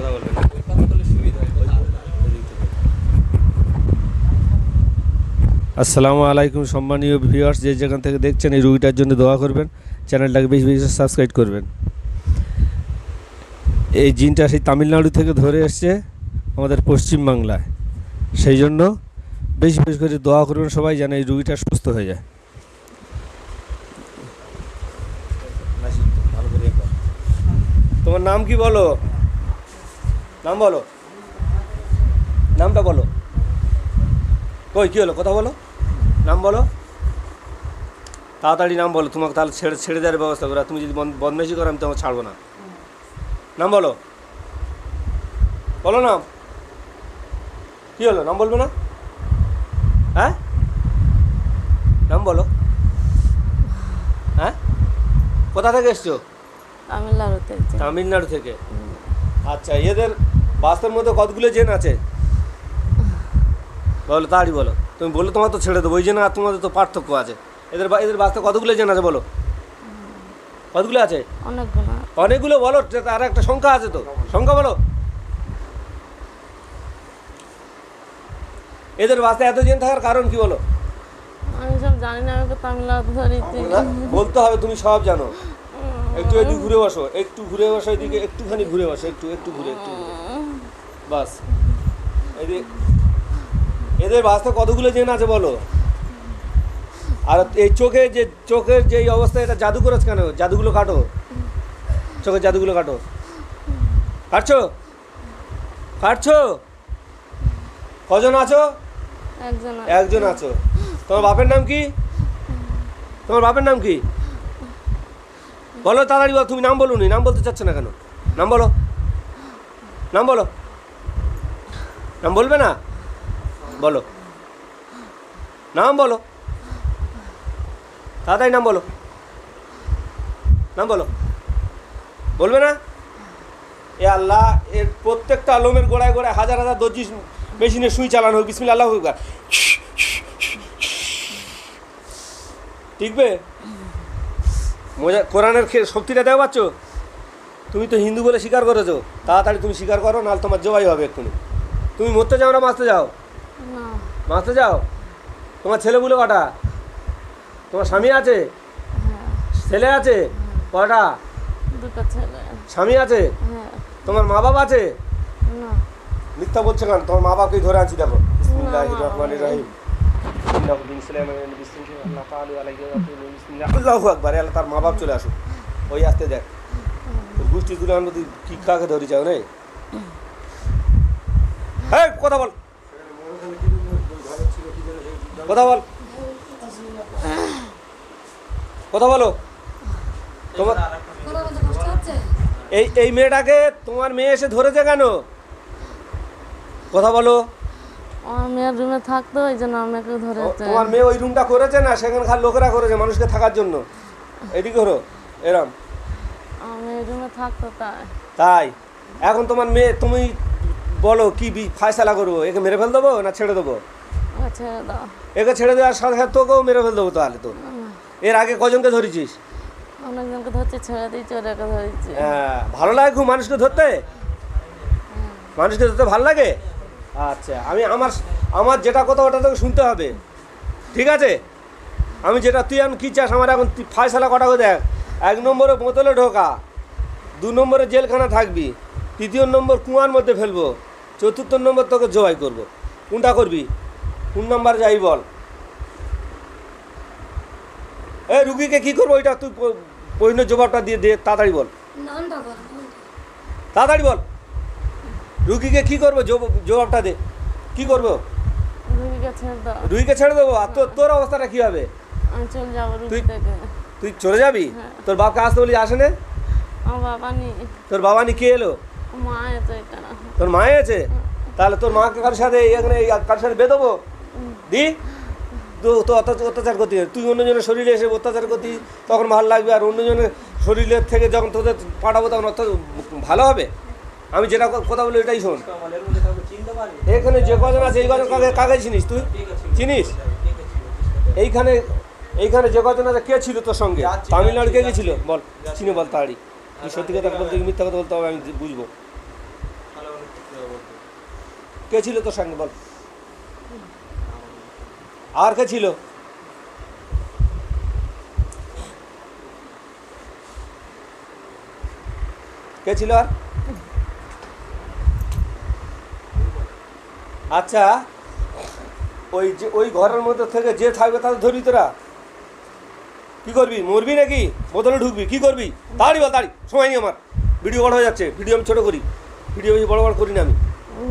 কথা বলবেন। আসসালামু আলাইকুম সম্মানীয় ভিউয়ার্স যে যেখান থেকে দেখছেন এই রুগীটার জন্য দোয়া করবেন চ্যানেলটাকে বেশি বেশি সাবস্ক্রাইব করবেন। এই জিনটা সেই তামিলনাড়ু থেকে ধরে এসছে আমাদের পশ্চিম বাংলায় সেই জন্য বেশি বেশি করে দোয়া করবেন সবাই যেন এই রুগীটা সুস্থ হয়ে যায়। তোমার নাম কি বলো? নাম বলো। নামটা বলো। কই কী হলো? কথা বলো। নাম বলো। তাড়াতাড়ি নাম বলো। তোমাকে তাহলে ছেড়ে ছেড়ে দেওয়ার ব্যবস্থা করো। তুমি যদি বদমাইশি করো আমি তোমাকে ছাড়বো না। নাম বলো। বলো নাম। কী হলো? নাম বলবে না? হ্যাঁ? নাম বলো। হ্যাঁ? কোথা থেকে এসছো? তামিলনাড়ু থেকে। তামিলনাড়ু থেকে। আচ্ছা এদের বাসের মধ্যে কতগুলো জেন আছে? বলো তাড়ি বলো। তুমি বললে তোমার তো ছেড়ে দেবো ওই জেন আর তোমাদের তো পার্থক্য আছে। এদের বা- এদের বাসে কতগুলো জেন আছে বলো? কতগুলো আছে? অনেকগুলো। অনেকগুলো বলো তার একটা সংখ্যা আছে তো। সংখ্যা বলো। এদের বাসে এত জেন থাকার কারণ কি বলো? আমি সব জানি না আমি তো তামিলনাড়ু বলতে হবে তুমি সব জানো। একটু একটু ঘুরে বসো একটু ঘুরে বসো এদিকে একটুখানি ঘুরে বসো একটু একটু ঘুরে একটু ঘুরে। বাস। এদের এদের বাসতে কতগুলো জেন আছে বলো? আর এই চোখে যে চোখের যে অবস্থা এটা জাদু করেছ কেন? জাদুগুলো কাটো। চোখের জাদুগুলো কাটো। কাটছো? কাটছো? কজন আছো? একজন একজন আছো। তোমার বাপের নাম কি? তোমার বাপের নাম কি? বলো তাড়াতাড়ি বলো তুমি নাম বলুনি। নাম বলতে চাচ্ছ না কেন? নাম বলো। নাম বলো। নাম বলবে না? বলো। নাম বলো। তাড়াতাড়ি নাম বলো। নাম বলো। বলবে না? এ আল্লাহ, এর প্রত্যেকটা আলমের গোড়ায় গোড়ায় হাজার হাজার দর্জি মেশিনে সুই চালানো হোক বিসমিল্লা আল্লাহ হোক। টিকবে মজা কোরআনের শক্তিটা দেওয়া পাচ্ছ? তুমি তো হিন্দু বলে স্বীকার করেছ। তাড়াতাড়ি তুমি স্বীকার করো, নাহলে তোমার জবাই হবে এক্ষুনি। তুমি মরতে যাও না বাঁচতে যাও? বাঁচতে যাও? তোমার ছেলে ছেলেগুলো কটা? তোমার স্বামী আছে? ছেলে আছে? কটা? স্বামী আছে? হ্যাঁ। তোমার মা বাবা আছে? মিথ্যা বলছে কেন? তোমার মা বাবাকেই ধরে আনছি দেখো। আকবার। আল্লাহ তার মা বাপ চলে আসুক। ওই আসতে দেখ। তোর গোষ্ঠী গুলো আমরা কি কাকে ধরি যাও রে? হ্যাঁ কথা বল। কথা বল। কথা বলো। তোমার এই এই মেয়েটাকে তোমার মেয়ে এসে ধরেছে কেন? কথা বলো। আমার মেয়ের রুমে থাকতো ওই জন্য আমাকে ধরেছে। তোমার মেয়ে ওই রুমটা করেছে না সেখানে খালি লোকেরা করেছে মানুষকে থাকার জন্য? এদিকে হলো এরম। রুমে থাকতো তাই। তাই। এখন তোমার মেয়ে তুমি বলো কি ফায়সালা করব? একে মেরে ফেল দেবো না ছেড়ে দেবো? একে ছেড়ে দেওয়ার সাথে সাথে তোকেও মেরে ফেল দেবো তাহলে তো। এর আগে কজনকে ধরেছিস? অনেকজনকে ধরছে ছেড়ে ধরেছে। হ্যাঁ ভালো লাগে খুব মানুষকে ধরতে? মানুষকে ধরতে ভালো লাগে? আচ্ছা আমি আমার আমার যেটা কথা ওটা তোকে শুনতে হবে। ঠিক আছে? আমি যেটা তুই এখন কী চাস? আমার এখন তুই ফায়সালা কটা দেখ। এক নম্বরে বোতলে ঢোকা দু নম্বরে জেলখানা থাকবি তৃতীয় নম্বর কুয়ার মধ্যে ফেলব। চতুর্থ নম্বর তোকে জবাই করব। কোনটা করবি? কোন নাম্বার যাই বল। এ রুগীকে কী করব? ওইটা তুই পরিণত জবাবটা দিয়ে দে তাড়াতাড়ি বল। তাড়াতাড়ি বল। রুগীকে কী করব? জব- জবাবটা দে। কী করব? রুগীকে ছেড়ে দাও। রুগীকে ছেড়ে দেবো? আর তোর তোর অবস্থাটা কী হবে? তুই- তুই চলে যাবি? হ্যাঁ। তোর বাপকে আসতে বলি আসে না? আমার বাবা নেই। তোর বাবা নি কে এলো? তোর মায়ে আছে? তাহলে তোর মাকে কার সাথে এখানে কার সাথে বেঁধবো দি? তো অত্যাচার করতি। তুই অন্যজনের শরীরে এসে অত্যাচার করতি, তখন ভালো লাগবে। আর অন্যজনের শরীরের থেকে যখন তোদের পাঠাবো, তখন অত্যাচার ভালো হবে। আমি যেটা কথা বলি এটাই শোন। এখানে যে কজন আছে, এই কজন কাকে কাকে চিনিস তুই? চিনিস? এইখানে এইখানে যে কজন আছে, কে ছিল তোর সঙ্গে? তামিলনাড়ু কে গেছিল? বল। চিনি বল তাড়ি সত্যি কথা বলতে কি মিথ্যা কথা বলতে হবে আমি বুঝব। কে ছিল তোর সঙ্গে বল। আর কে ছিল? কে ছিল আর? আচ্ছা ওই যে, ওই ঘরের মধ্যে থেকে যে থাকবে তাদের ধরবি তোরা। কি করবি? মরবি নাকি? বোতলে ঢুকবি? কি করবি? তাড়ি বল তাড়ি সময় নেই আমার। ভিডিও বড় হয়ে যাচ্ছে। ভিডিও আমি ছোট করি। ভিডিও বেশি বড় বড় করি না আমি।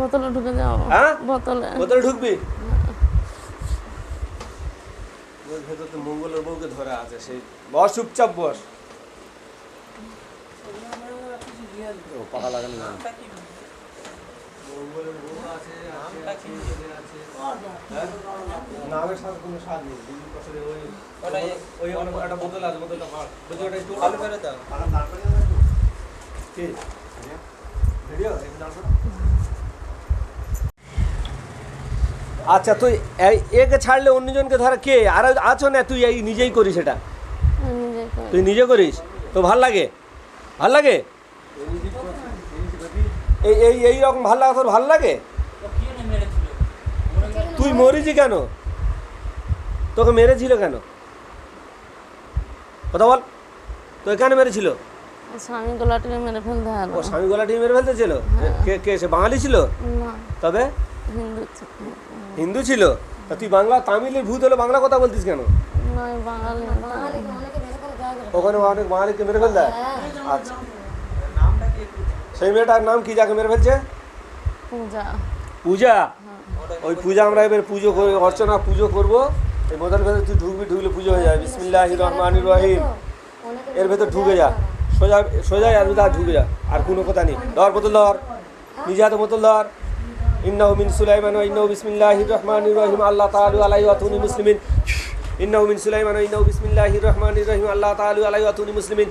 বোতলে ঢুকে যাও। হ্যাঁ? বোতলে। বোতলে ঢুকবি? ভেতর তো মঙ্গলের বউকে ধরা আছে সেই বস চুপচাপ বস। পাকা লাগানো নামের সাথে কোনো স্বাদ নেই। ওই ওই একটা বোতল আছে বোতলটা ভাড় বোতলটা একটু আলু করে দাও ভিডিও একটু। দাঁড় করো। আচ্ছা তুই একে ছাড়লে অন্যজনকে ধরা কে? আর আছো না তুই এই নিজেই করিস এটা। তুই নিজে করিস? তো ভালো লাগে? ভালো লাগে? এই এই এই রকম ভালো লাগা তোর ভালো লাগে? তুই মরিছি কেন? তোকে মেরেছিল কেন? কথা বল। তো কেন মেরেছিল? স্বামী গোলাটিকে মেরে ফেলতে হলো ও স্বামী গলা টিকে মেরে ফেলতেছিল? কে কে সে বাঙালি ছিল? না। তবে? হিন্দু ছিল। হিন্দু ছিল? তা তুই বাংলা তামিলের ভূত হলে বাংলা কথা বলতিস কেন? ওখানে অনেক বাঙালিকে মেরে ফেলতে আচ্ছা। সেই মেয়েটার নাম কি যাকে মেরে ফেলছে? পূজা। পূজা? ওই পূজা আমরা এবার পুজো করে অর্চনা পুজো করব। এই বোতল ভেতর তুই ঢুকবি ঢুকলে পুজো হয়ে যাবে। বিসমিল্লাহ রহমান রহিম। এর ভেতর ঢুকে যা। সোজা সোজা আর ভিতর ঢুকে যা। আর কোনো কথা নেই। ধর বোতল ধর। নিজে হাতে বোতল ধর। ইন্নাহু মিন সুলাইমান ওয়া ইন্নাহু বিসমিল্লাহির রহমানির রহিম। আল্লাহ তাআলা আলাইহি ওয়া তুনি মুসলিমিন। ইন্নাহু মিন সুলাইমান ওয়া ইন্নাহু বিসমিল্লাহির রহমানির রহিম। আল্লাহ তাআলা আলাইহি ওয়া তুনি মুসলিমিন।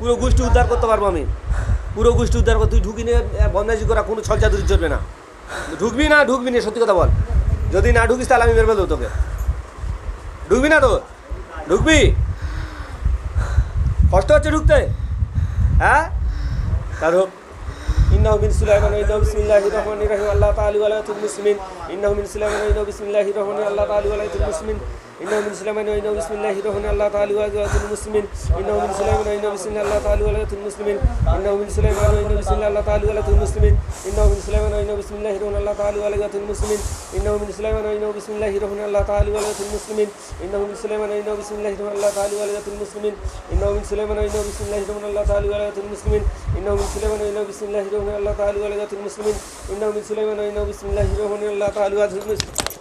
পুরো গোষ্ঠী উদ্ধার করতে পারব আমি। পুরো গোষ্ঠী উদ্ধার করতে তুই ঢুকি নিয়ে বন্দাজি করা, কোনো ছলচা দূর চলবে না। ঢুকবি না ঢুকবি না, সত্যি কথা বল। যদি না ঢুকিস, তাহলে আমি মেরে ফেলব তোকে। ঢুকবি না তো? ঢুকবি? কষ্ট হচ্ছে ঢুকতে? হ্যাঁ? তা ঢুক ইন্নাহু মিন সুলাইমান ওয়া ইন্নাহু বিসমিল্লাহির রহমানির রহিম। আল্লাহ তাআলা ওয়া মুসলিমিন ইন্নাহু মিন সুলাইমান ওয়া ইন্নাহু বিসমিল্লাহির রহমানির আল্লাহ তাআলা ওয়া মুসলিমিন ইন্নাহু মিন সুলাইমান ওয়া ইন্নাহু বিসমিল্লাহির রহমানির আল্লাহ তাআলা ওয়া লাতুল মুসলিমিন ইন্নাহু মিন সুলাইমান ওয়া ইন্নাহু বিসমিল্লাহির আল্লাহ তাআলা ওয়া লাতুল মুসলিমিন ইন্নাহু মিন সুলাইমান ওয়া ইন্নাহু বিসমিল্লাহির আল্লাহ তাআলা ওয়া লাতুল মুসলিমিন ইন্নাহু মিন সুলাইমান ওয়া ইন্নাহু বিসমিল্লাহির রহমানির আল্লাহ তাআলা ওয়া লাতুল মুসলিমিন ইন্নাহু মিন সুলাইমান ওয়া ইন্নাহু বিসমিল্লাহির রহমানির আল্লাহ তাআলা ওয়া লাতুল মুসলিমিন ইন্নাহু মিন সুলাইমান ওয়া ইন্নাহু বিসমিল্লাহির রহমানির আল্লাহ তাআলা ওয়া লাতুল মুসলিমিন ইন্নাহু মিন সুলাইমান ওয়া ইন্নাহু বিসমিল্লাহির রহমানির আল্লাহ তাআলা ওয়া লাতুল মুসলিমিন ইন্নাহু মিন সুলাইমান ওয়া ইন্নাহু বিসমিল্লাহির রহমানির আল্লাহ তাআলা ওয়া লাতুল মুসলিমিন ইন্নাহু মিন সুলাইমান